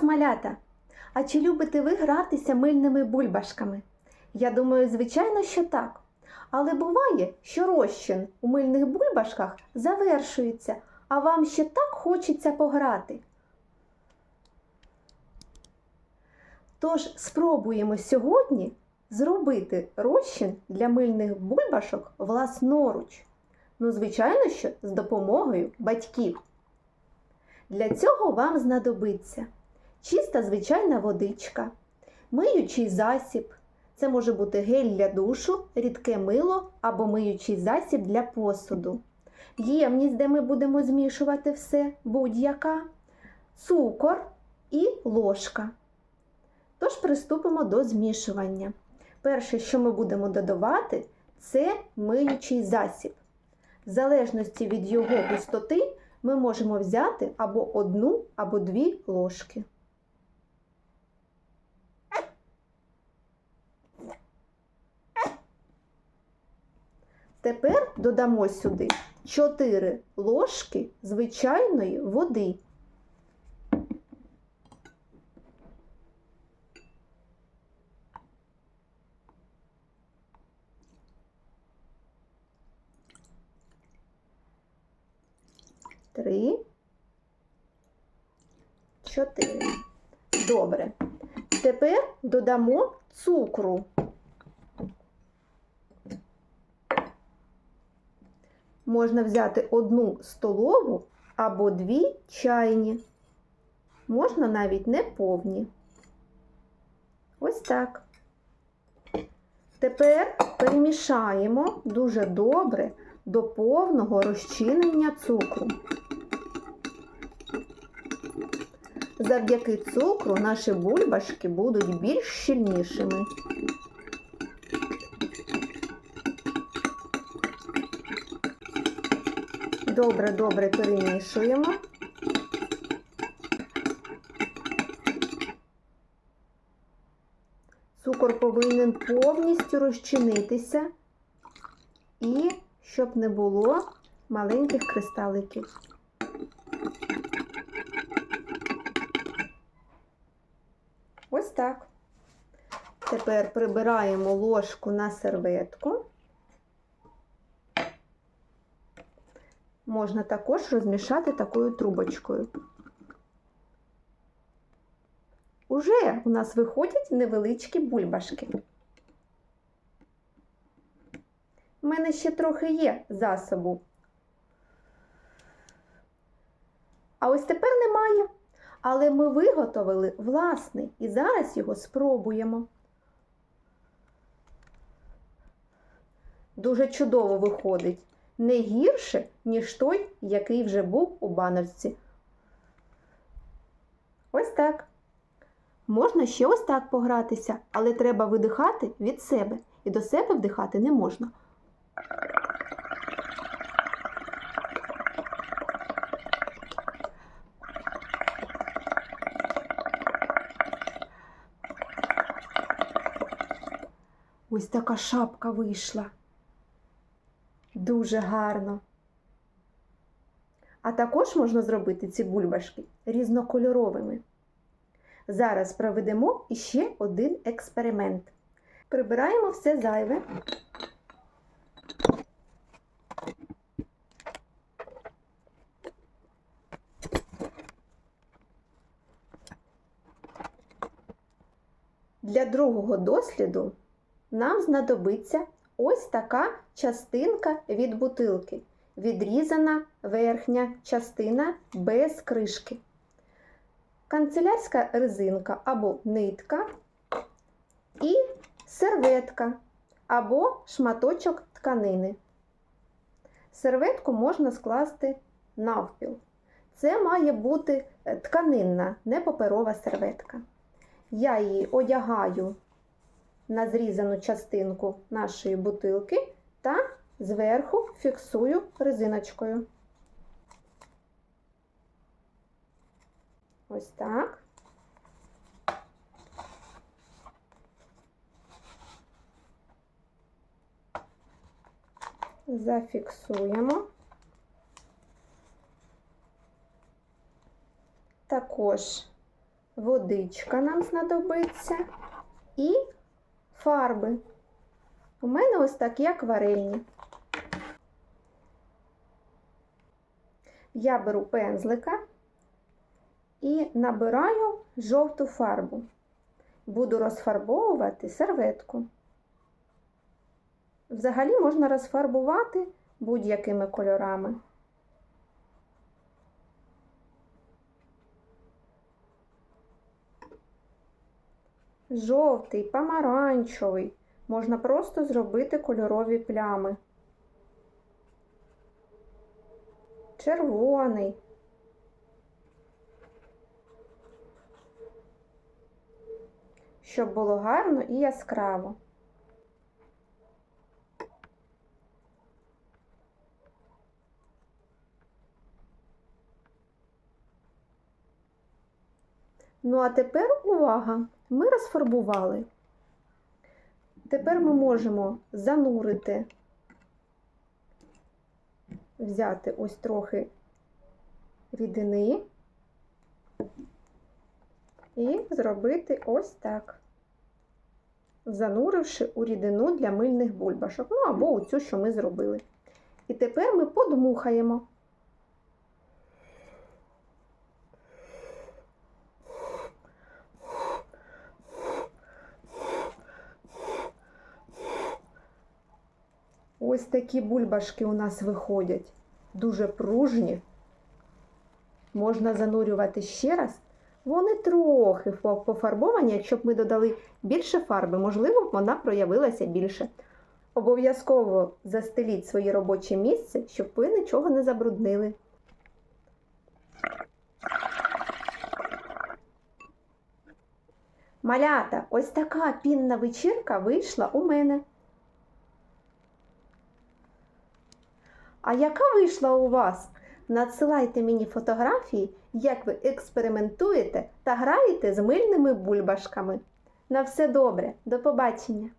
вас, малята! А чи любите ви гратися мильними бульбашками? Я думаю, звичайно, що так. Але буває, що розчин у мильних бульбашках завершується, а вам ще так хочеться пограти. Тож спробуємо сьогодні зробити розчин для мильних бульбашок власноруч. Ну, звичайно, що з допомогою батьків. Для цього вам знадобиться чиста звичайна водичка, миючий засіб. Це може бути гель для душу, рідке мило або миючий засіб для посуду. Ємність, де ми будемо змішувати все, будь-яка, цукор і ложка. Тож приступимо до змішування. Перше, що ми будемо додавати, це миючий засіб. В залежності від його густоти ми можемо взяти або одну, або дві ложки. Тепер додамо сюди 4 ложки звичайної води. Три, чотири. Добре. Тепер додамо цукру. Можна взяти одну столову або дві чайні. Можна навіть не повні. Ось так. Тепер перемішаємо дуже добре до повного розчинення цукру. Завдяки цукру наші бульбашки будуть більш щільнішими. Добре, добре перемішуємо. Цукор повинен повністю розчинитися і щоб не було маленьких кристаликів. Ось так. Тепер прибираємо ложку на серветку. Можна також розмішати такою трубочкою. Уже у нас виходять невеличкі бульбашки. У мене ще трохи є засобу. А ось тепер немає. Але ми виготовили власний і зараз його спробуємо. Дуже чудово виходить. Не гірше, ніж той, який вже був у баночці. Ось так. Можна ще ось так погратися, але треба видихати від себе. І до себе вдихати не можна. Ось така шапка вийшла. Дуже гарно. А також можна зробити ці бульбашки різнокольоровими. Зараз проведемо іще один експеримент. Прибираємо все зайве. Для другого досліду нам знадобиться ось така частинка від бутилки. Відрізана верхня частина без кришки. Канцелярська резинка або нитка і серветка або шматочок тканини. Серветку можна скласти навпіл. Це має бути тканинна, не паперова серветка. Я її одягаю на зрізану частинку нашої бутилки та зверху фіксую резиночкою. Ось так. Зафіксуємо. Також водичка нам знадобиться і фарби. У мене ось такі акварельні. Я беру пензлика і набираю жовту фарбу. Буду розфарбовувати серветку. Взагалі можна розфарбувати будь-якими кольорами. Жовтий, помаранчевий. Можна просто зробити кольорові плями. Червоний. Щоб було гарно і яскраво. Ну, а тепер увага! Ми розфарбували. Тепер ми можемо занурити, взяти ось трохи рідини і зробити ось так, зануривши у рідину для мильних бульбашок, ну або у цю, що ми зробили. І тепер ми подмухаємо. Ось такі бульбашки у нас виходять. Дуже пружні. Можна занурювати ще раз. Вони трохи пофарбовані, якщо б ми додали більше фарби, можливо, б вона проявилася більше. Обов'язково застеліть своє робоче місце, щоб ви нічого не забруднили. Малята, ось така пінна вечірка вийшла у мене. А яка вийшла у вас? Надсилайте мені фотографії, як ви експериментуєте та граєте з мильними бульбашками. На все добре, до побачення!